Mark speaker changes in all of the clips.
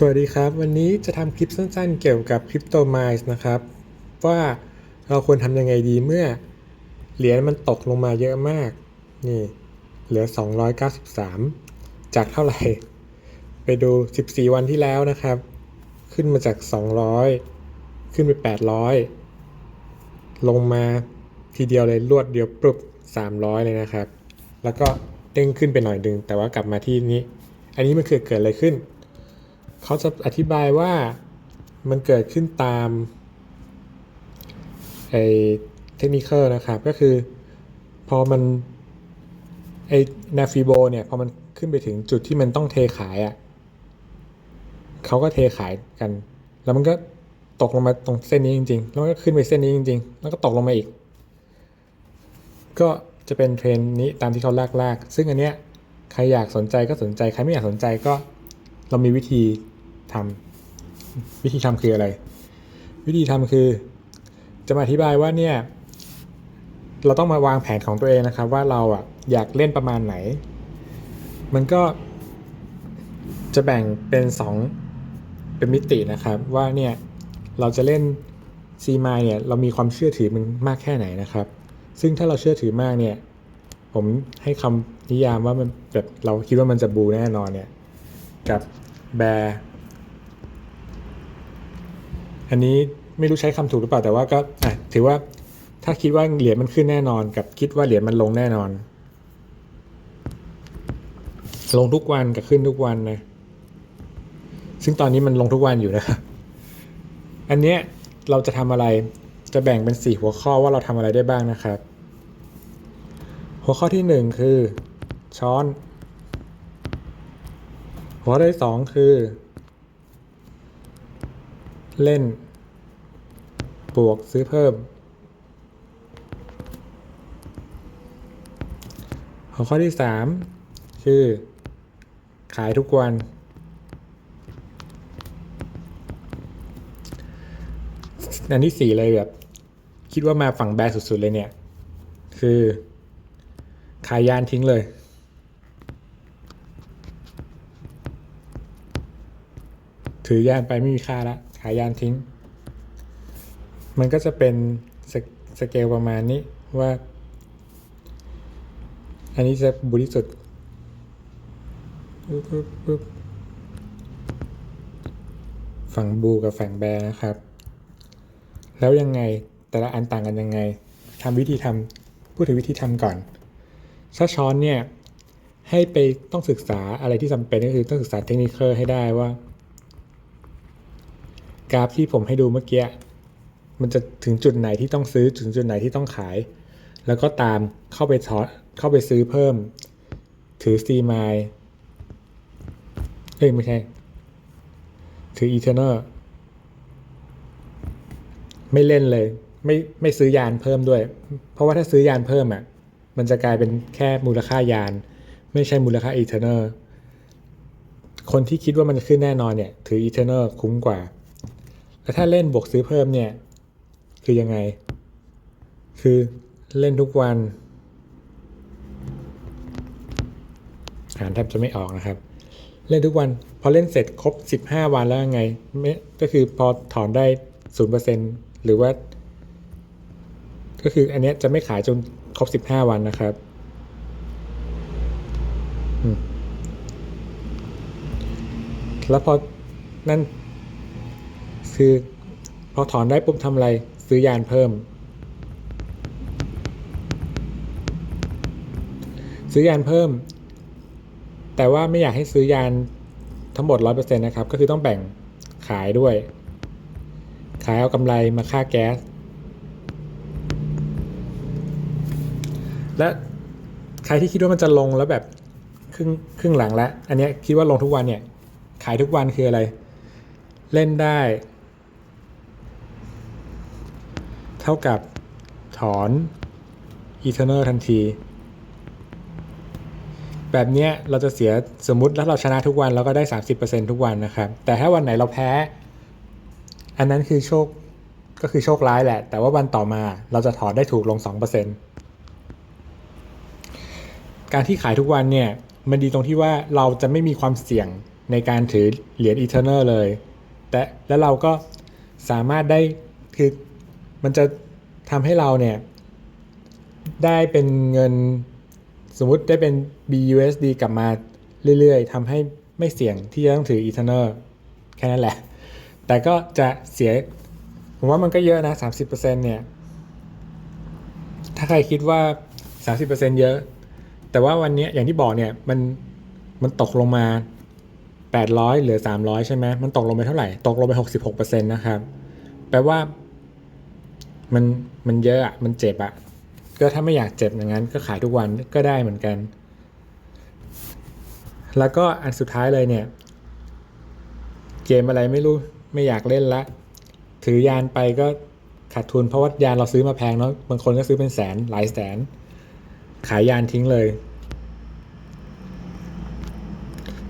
Speaker 1: สวัสดีครับ วันนี้จะทำคลิปสั้นๆ เกี่ยวกับคริปโตไมซ์นะครับ ว่าเราควรทำยังไงดีเมื่อ เหรียญมันตกลงมาเยอะมาก นี่ เหลือ 293 จากเท่าไหร่ ไปดู 14 วันที่แล้วนะครับ ขึ้นมาจาก 200 ขึ้นไป 800 ลงมาทีเดียวเลยรวดเดียวปุ๊บ 300 เลยนะครับ แล้วก็เด้งขึ้นไปหน่อยดึง แต่ว่ากลับมาที่นี้ อันนี้มันคือเกิดอะไรขึ้น เขาจะอธิบายว่ามันเกิดขึ้นตามไอเทคนิคนะครับก็คือพอมันไอนาฟิโบเนี่ยพอมันขึ้นไปถึงจุดที่มันต้องเทขายอะ่ะเขาก็เทขายกัน แล้วมันก็ตกลงมาตรงเส้นนี้จริงๆ แล้วก็ขึ้นไปเส้นนี้จริงๆ แล้วก็ตกลงมาอีก ก็จะเป็นเทรนนี้ตามที่เขาลากๆซึ่งอันเนี้ยใครอยากสนใจก็สนใจ ใครไม่อยากสนใจก็เรามีวิธี ทำวิธีทำคืออะไร วิธีทำคือ จะมาอธิบายว่าเนี่ยเราต้องมาวางแผนของตัวเองนะครับ ว่าเราอะอยากเล่นประมาณไหน มันก็จะแบ่งเป็นสองเป็นมิตินะครับ ว่าเนี่ยเราจะเล่นซีมาเนี่ยเรามีความเชื่อถือมันมากแค่ไหนนะครับ ซึ่งถ้าเราเชื่อถือมากเนี่ย ผมให้คำนิยามว่ามันแบบเราคิดว่ามันจะบูแน่นอนเนี่ย กับแบร์ อันนี้ไม่รู้ใช้คำถูกหรือเปล่าแต่ว่าก็ถือว่าถ้าคิดว่าเหรียญมันขึ้นแน่นอน กับคิดว่าเหรียญมันลงแน่นอน ลงทุกวันกับขึ้นทุกวันนะซึ่งตอนนี้มันลงทุกวันอยู่นะครับอันเนี้ยเราจะทำอะไรจะแบ่งเป็นสี่หัวข้อว่าเราทำอะไรได้บ้างนะครับ หัวข้อที่หนึ่งคือช้อน หัวข้อที่สองคือ เล่น บวกซื้อเพิ่ม หัวข้อที่สามคือ ขายทุกวัน อันที่สี่เลยแบบ คิดว่ามาฝั่งแบร์สุด ๆ เลยเนี่ย คือ ขายยานทิ้งเลยถือยานไปไม่มีค่าละขายานทิ้ง มันก็จะเป็นสเกสเกลประมาณนี้ว่า อันนี้จะบุที่สุดฝั่งบูกับฝั่งแบร์นะครับ แล้วยังไงแต่ละอันต่างกันยังไงทำวิธีทำพูดถึงวิธีทำก่อน ถ้าช้อนเนี่ยให้ไปต้องศึกษาอะไรที่จำเป็นก็คือต้องศึกษาเทคนิคให้ได้ว่า กราฟที่ผมให้ดูเมื่อกี้มันจะถึงจุดไหนที่ต้องซื้อถึงจุดไหนที่ต้องขาย แล้วก็ตามเข้าไปถอเข้าไปซื้อเพิ่ม ถือซีมายเอ้ยไม่ใช่ ถืออีเทอร์เนอร์ไม่เล่นเลย ไม่ไม่ซื้อยานเพิ่มด้วย เพราะว่าถ้าซื้อยานเพิ่มอะมันจะกลายเป็นแค่มูลค่ายาน ไม่ใช่มูลค่าอีเทอร์เนอร์คนที่คิดว่ามันจะขึ้นแน่นอนเนี่ย ถืออีเทอร์เนอร์คุ้มกว่า แล้วถ้าเล่นบวกซื้อเพิ่มเนี่ย คือยังไง คือเล่นทุกวัน อ่านแทบจะไม่ออกนะครับ เล่นทุกวัน พอเล่นเสร็จครบ 15 วันแล้วไงไม่ก็คือพอถอนได้0%หรือว่า ก็คืออันเนี้ยจะไม่ขายจนครบ 15 วันนะครับแล้วพอนั่น คือพอถอนได้ปุ๊บทำอะไรซื้อยานเพิ่ม ซื้อยานเพิ่ม แต่ว่าไม่อยากให้ซื้อยานทั้งหมด 100%นะครับ ก็คือต้องแบ่งขายด้วย ขายเอากำไรมาค่าแก๊ส และใครที่คิดว่ามันจะลงแล้วแบบครึ่งครึ่งหลังแล้ว อันนี้คิดว่าลงทุกวันเนี่ย ขายทุกวันคืออะไร เล่นได้ เท่ากับถอนอีเทอร์เนอร์ทันที แบบนี้เราจะเสียสมมติถ้าเราชนะทุกวันเราก็ได้ 30%ทุกวันนะครับ แต่ถ้าวันไหนเราแพ้ อันนั้นคือโชคก็คือโชคร้ายแหละ แต่ว่าวันต่อมาเราจะถอนได้ถูกลง 2%การที่ขายทุกวันเนี่ย มันดีตรงที่ว่าเราจะไม่มีความเสี่ยงในการถือเหรียญ Eternal เลย แต่แล้วเราก็สามารถได้คือ มันจะทำให้เราเนี่ย ได้เป็นเงินสมมุติได้เป็น BUSD กลับมาเรื่อยๆทำให้ไม่เสี่ยงที่จะต้องถือ Eternal แค่นั้นแหละ แต่ก็จะเสีย ผมว่ามันก็เยอะนะ 30%เนี่ย ถ้าใครคิดว่า 30%เยอะ แต่ว่าวันนี้อย่างที่บอกเนี่ยมันมันตกลงมา 800 เหลือ 300 ใช่ไหมมันตกลงไปเท่าไหร่ ตกลงไป 66%นะครับ แปลว่า มันมันเยอะอะมันเจ็บอะก็ถ้าไม่อยากเจ็บอย่างนั้นก็ขายทุกวันก็ได้เหมือนกัน แล้วก็อันสุดท้ายเลยเนี่ย เกมอะไรไม่รู้ไม่อยากเล่นละ ถือยานไปก็ขาดทุนเพราะว่ายานเราซื้อมาแพงเนาะบางคนก็ซื้อเป็นแสนหลายแสน ขายยานทิ้งเลย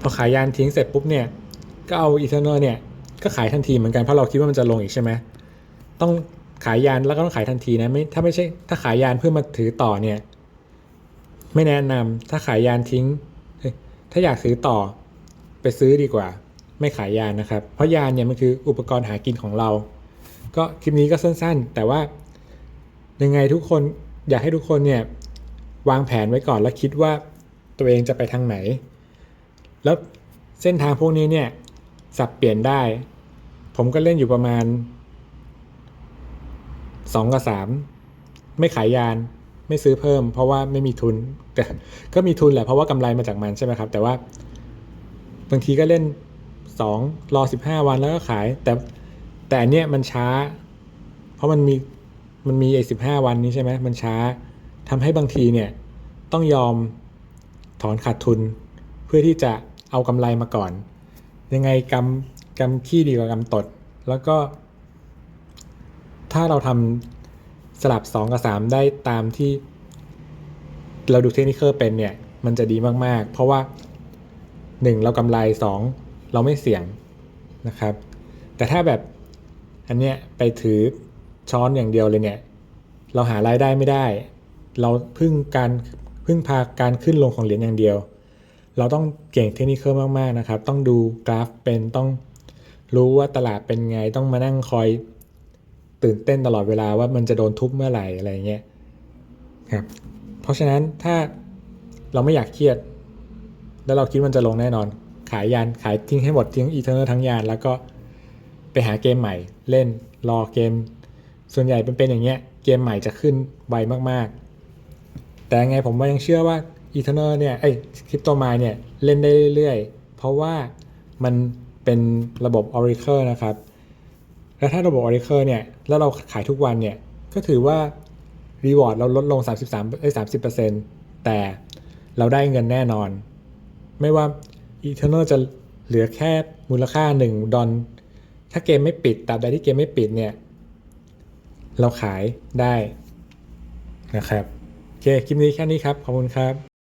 Speaker 1: พอขายยานทิ้งเสร็จปุ๊บเนี่ย ก็เอาอีเทอร์เนเนี่ยก็ขายทันทีเหมือนกันเพราะเราคิดว่ามันจะลงอีกใช่ไหมต้อง ขายยานแล้วก็ต้องขายทันทีนะไม่ถ้าไม่ใช่ถ้าขายยานเพื่อมาถือต่อเนี่ย ไม่แนะนำถ้าขายยานทิ้ง ถ้าอยากซื้อต่อไปซื้อดีกว่า ไม่ขายยานนะครับ เพราะยานเนี่ยมันคืออุปกรณ์หากินของเรา ก็คลิปนี้ก็สั้นๆ แต่ว่ายังไงทุกคนอยากให้ทุกคนเนี่ยวางแผนไว้ก่อนแล้วคิดว่าตัวเองจะไปทางไหน แล้วเส้นทางพวกนี้เนี่ยสับเปลี่ยนได้ ผมก็เล่นอยู่ประมาณ สองกับสามไม่ขายยานไม่ซื้อเพิ่ม เพราะว่าไม่มีทุนแต่ก็มีทุนแหละเพราะว่ากำไรมาจากมันใช่ไหมครับ แต่ว่า บางทีก็เล่นสองรอสิบห้าวันแล้วก็ขาย แต่แต่อันเนี้ยมันช้า เพราะมันมีมันมีไอ้สิบห้าวันนี้ใช่ไหมมันช้าทำให้บางทีเนี่ยต้องยอมถอนขาดทุน เพื่อที่จะเอากำไรมาก่อน ยังไงกำกำขี้ดีกว่ากำตด แล้วก็ ถ้าเราทำสลับ 2 กับ 3 ได้ตามที่เราดูเทคนิคเป็นเนี่ย มันจะดีมาก ๆ เพราะว่า 1 เรากำไร 2 เราไม่เสี่ยงนะครับ แต่ถ้าแบบอันเนี้ยไปถือช้อนอย่างเดียวเลยเนี่ย เราหารายได้ไม่ได้ เราพึ่งการพึ่งพาการขึ้นลงของเหรียญอย่างเดียว เราต้องเก่งเทคนิคมาก ๆ นะครับ ต้องดูกราฟเป็นต้องรู้ว่าตลาดเป็นไงต้องมานั่งคอย ตื่นเต้นตลอดเวลาว่ามันจะโดนทุบเมื่อไหร่อะไรเงี้ยครับเพราะฉะนั้นถ้าเราไม่อยากเครียด แล้วเราคิดมันจะลงแน่นอน ขายยานขายทิ้งให้หมดทิ้งอีเทอร์เนทั้งยาน แล้วก็ไปหาเกมใหม่เล่นรอเกม ส่วนใหญ่เป็นอย่างเงี้ยเกมใหม่จะขึ้นไวมากๆ แต่ไงผมว่ายังเชื่อว่า e t h e r n a l เนี่ยไอ้คริปโตมายเนี่ยเล่นได้เรื่อยๆ เพราะว่ามันเป็นระบบ Oracle นะครับ แล้วถ้าระบบ Oracle เนี่ย แล้วเราขายทุกวันเนี่ย ก็ถือว่า Reward เราลดลง 33เอ้30 แต่เราได้เงินแน่นอน ไม่ว่า Eternal จะเหลือแค่มูลค่า 1 ดอลถ้าเกมไม่ปิดตราบใดที่เกมไม่ปิดเนี่ย เราขายได้นะครับ โอเค คลิปนี้แค่นี้ครับ ขอบคุณครับ